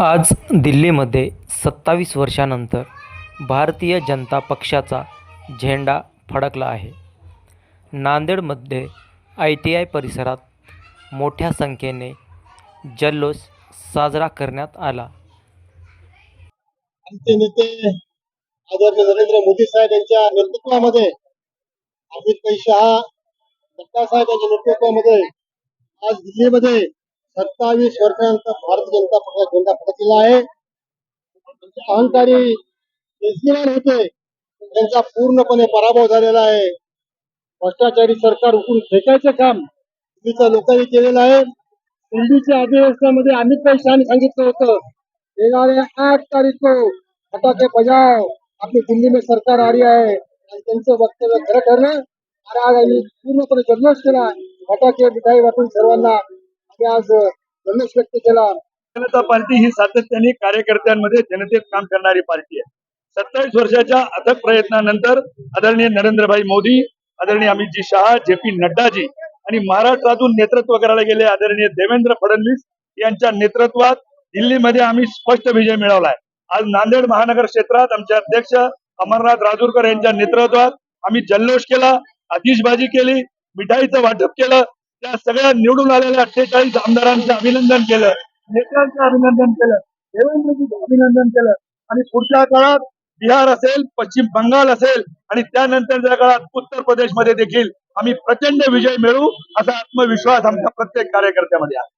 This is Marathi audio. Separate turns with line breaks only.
आज दिल्लीमध्ये सत्तावीस वर्षानंतर भारतीय जनता पक्षाचा झेंडा फडकला आहे. नांदेडमध्ये आय टी आय परिसरात मोठ्या संख्येने जल्लोष साजरा करण्यात आला.
आमचे नेते आदरणीय नरेंद्र मोदी साहेब यांच्या नेतृत्वामध्ये अमित भाई शहा नड्डा साहेब यांच्या नेतृत्वामध्ये आज दिल्लीमध्ये सत्तावीस वर्षांचा भारतीय जनता पक्षाचा झेंडा फडकलेला आहे. अहंकारी केजरीवाल होते त्यांचा पूर्णपणे पराभव झालेला आहे. भ्रष्टाचारी सरकार उठून फेकायचं काम दिल्लीच्या लोकांनी केलेलं आहे. दिल्लीच्या अधिवेशनामध्ये अमित भाई शहानी सांगितलं होतं येणाऱ्या आठ तारीख को फटाके बजाव. आपली दिल्ली में सरकार आ रही आहे. आणि त्यांचं वक्तव्य खरं ठरलं. आणि आज आम्ही पूर्णपणे जल्लोष केला. फटाके मिठाई वाटून सर्वांना आम्ही आज जल्लोष व्यक्त केला.
जनता पार्टी ही सातत्याने कार्यकर्त्यांमध्ये जनतेत काम करणारी पार्टी आहे. सत्तावीस वर्षाच्या अथक प्रयत्नानंतर आदरणीय नरेंद्रभाई मोदी आदरणीय अमितजी शहा जे पी नड्डाजी आणि महाराष्ट्रातून नेतृत्व करायला गेले आदरणीय देवेंद्र फडणवीस यांच्या नेतृत्वात दिल्लीमध्ये आम्ही स्पष्ट विजय मिळवलाय. आज नांदेड महानगर क्षेत्रात आमचे अध्यक्ष अमरनाथ राजूरकर यांच्या नेतृत्वात आम्ही जल्लोष केला आतिषबाजी केली मिठाईचं वाटप केलं त्या सगळ्या निवडून आलेल्या अठ्ठेचाळीस आमदारांचं अभिनंदन केलं नेत्यांचं अभिनंदन केलं देवेंद्रजीचं अभिनंदन केलं. आणि पुढच्या काळात बिहार असेल पश्चिम बंगाल असेल आणि त्यानंतरच्या काळात उत्तर प्रदेशमध्ये देखील आम्ही प्रचंड विजय मिळवू असा आत्मविश्वास आमच्या प्रत्येक कार्यकर्त्यामध्ये आहे.